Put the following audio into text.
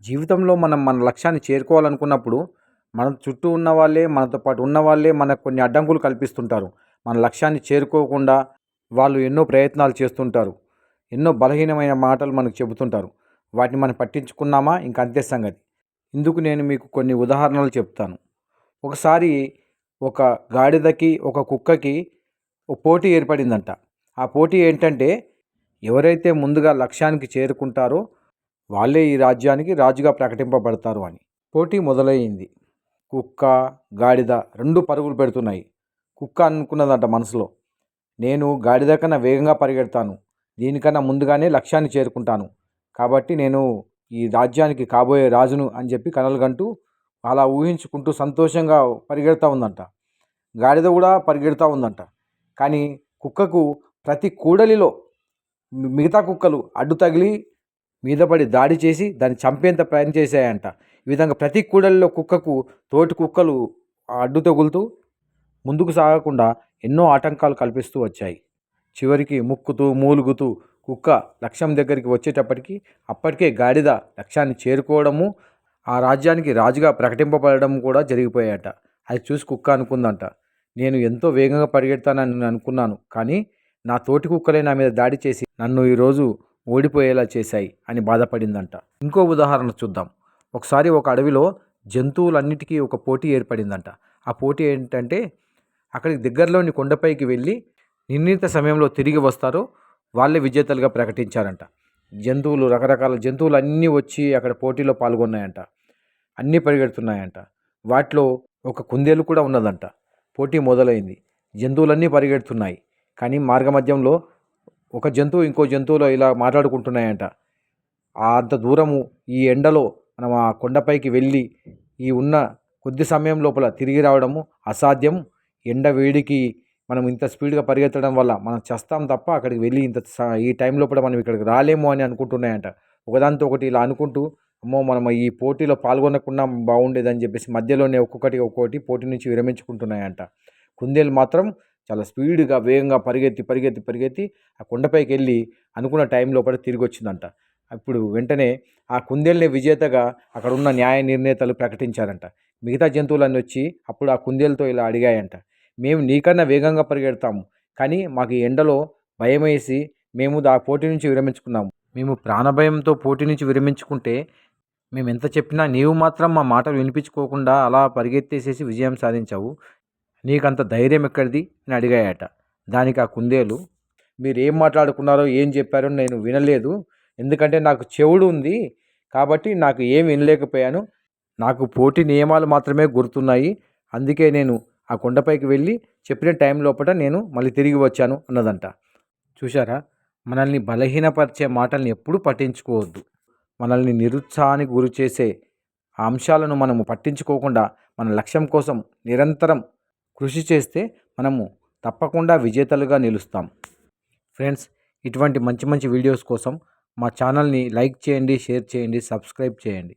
జీవితంలో మనం మన లక్ష్యాన్ని చేరుకోవాలనుకున్నప్పుడు మన చుట్టూ ఉన్న వాళ్ళే మనతో పాటు ఉన్న వాళ్ళే మనకు కొన్ని అడ్డంకులు కల్పిస్తుంటారు. మన లక్ష్యాన్ని చేరుకోకుండా వాళ్ళు ఎన్నో ప్రయత్నాలు చేస్తుంటారు. ఎన్నో బలహీనమైన మాటలు మనకు చెబుతుంటారు. వాటిని మనం పట్టించుకున్నామా? ఇంక అంతే సంగతి. ఇందుకు నేను మీకు కొన్ని ఉదాహరణలు చెప్తాను. ఒకసారి ఒక గాడిదకి ఒక కుక్కకి పోటీ ఏర్పడిందంట. ఆ పోటీ ఏంటంటే ఎవరైతే ముందుగా లక్ష్యానికి చేరుకుంటారో వాళ్ళే ఈ రాజ్యానికి రాజుగా ప్రకటింపబడతారు అని. పోటీ మొదలయ్యింది. కుక్క గాడిద రెండు పరుగులు పెడుతున్నాయి. కుక్క అనుకున్నదంట మనసులో. నేను గాడిద కన్నా వేగంగా పరిగెడతాను. దీనికన్నా ముందుగానే లక్ష్యాన్ని చేరుకుంటాను. కాబట్టి నేను ఈ రాజ్యానికి కాబోయే రాజును అని చెప్పి కనలుగంటూ అలా ఊహించుకుంటూ సంతోషంగా పరిగెడతా ఉందంట. గాడిద కూడా పరిగెడతా ఉందంట. కానీ కుక్కకు ప్రతి కూడలిలో మిగతా కుక్కలు అడ్డు తగిలి మీద పడి దాడి చేసి దాన్ని చంపేంత ప్రయత్నం చేశాయంట. ఈ విధంగా ప్రతి కూడలిలో కుక్కకు తోటి కుక్కలు అడ్డు తగులుతూ ముందుకు సాగకుండా ఎన్నో ఆటంకాలు కల్పిస్తూ వచ్చాయి. చివరికి ముక్కుతూ మూలుగుతూ కుక్క లక్ష్యం దగ్గరికి వచ్చేటప్పటికి అప్పటికే గాడిద లక్ష్యాన్ని చేరుకోవడము ఆ రాజ్యానికి రాజుగా ప్రకటింపబడడం కూడా జరిగిపోయాయట. అది చూసి కుక్క అనుకుందంట. నేను ఎంతో వేగంగా పరిగెడతానని నేను అనుకున్నాను కానీ నా తోటి కుక్కలే నా మీద దాడి చేసి నన్ను ఈరోజు ఓడిపోయేలా చేశాయి అని బాధపడిందంట. ఇంకో ఉదాహరణ చూద్దాం. ఒకసారి ఒక అడవిలో జంతువులన్నిటికీ ఒక పోటీ ఏర్పడిందంట. ఆ పోటీ ఏంటంటే అక్కడికి దగ్గరలోని కొండపైకి వెళ్ళి నిర్ణీత సమయంలో తిరిగి వస్తారో. వాళ్ళే విజేతలుగా ప్రకటించారంట. జంతువులు రకరకాల జంతువులు అన్నీ వచ్చి అక్కడ పోటీలో పాల్గొన్నాయంట. అన్నీ పరిగెడుతున్నాయంట. వాటిలో ఒక కుందేలు కూడా ఉన్నదంట. పోటీ మొదలైంది. జంతువులన్నీ పరిగెడుతున్నాయి. కానీ మార్గమధ్యంలో ఒక జంతువు ఇంకో జంతువులో ఇలా మాట్లాడుకుంటున్నాయంట. అంత దూరము ఈ ఎండలో మనం ఆ కొండపైకి వెళ్ళి ఈ ఉన్న కొద్ది సమయం లోపల తిరిగి రావడము అసాధ్యం ఎండ వేడికి మనం ఇంత స్పీడ్గా పరిగెత్తడం వల్ల మనం చేస్తాం తప్ప అక్కడికి వెళ్ళి ఇంత స- ఈ టైం లోపల మనం ఇక్కడికి రాలేము అని అనుకుంటున్నాయంట. ఒకదానితో ఒకటి ఇలా అనుకుంటూ అమ్మో మనం ఈ పోటీలో పాల్గొనకుండా బాగుండేదని చెప్పేసి మధ్యలోనే ఒక్కొక్కటి ఒక్కొక్కటి పోటీ నుంచి విరమించుకుంటున్నాయంట. కుందేలు మాత్రం చాలా స్పీడ్గా వేగంగా పరిగెత్తి పరిగెత్తి పరిగెత్తి ఆ కొండపైకి వెళ్ళి అనుకున్న టైం లోపల తిరిగి వచ్చిందంట అప్పుడు వెంటనే ఆ కుందేలుని విజేతగా అక్కడ ఉన్న న్యాయ నిర్ణేతలు ప్రకటించారంట. మిగతా జంతువులన్నీ వచ్చి అప్పుడు ఆ కుందేలతో ఇలా అడిగాయంట. మేము నీకన్నా వేగంగా పరిగెడతాము కానీ మాకు ఎండలో భయం వేసి మేము ఆ పోటీ నుంచి విరమించుకున్నాము. మేము ప్రాణభయంతో పోటీ నుంచి విరమించుకుంటే మేము ఎంత చెప్పినా నీవు మాత్రం మా మాటలు వినిపించుకోకుండా అలా పరిగెత్తేసేసి విజయం సాధించావు. నీకంత ధైర్యం ఎక్కడిది? అని అడిగాయట. దానికి ఆ కుందేలు మీరు ఏం మాట్లాడుకున్నారో ఏం చెప్పారో నేను వినలేదు. ఎందుకంటే నాకు చెవుడు ఉంది కాబట్టి నాకు ఏం వినలేకపోయాను. నాకు పోటీ నియమాలు మాత్రమే గుర్తున్నాయి. అందుకే నేను ఆ కొండపైకి వెళ్ళి చెప్పిన టైం లోపల నేను మళ్ళీ తిరిగి వచ్చాను అన్నదంట. చూశారా? మనల్ని బలహీనపరిచే మాటల్ని ఎప్పుడూ పట్టించుకోవద్దు. మనల్ని నిరుత్సాహానికి గురి చేసే ఆ అంశాలను మనము పట్టించుకోకుండా మన లక్ష్యం కోసం నిరంతరం కృషి చేస్తే మనము తప్పకుండా విజేతలుగా నిలుస్తాం. ఫ్రెండ్స్ ఇటువంటి మంచి మంచి వీడియోస్ కోసం మా ఛానల్ని లైక్ చేయండి షేర్ చేయండి సబ్స్క్రైబ్ చేయండి.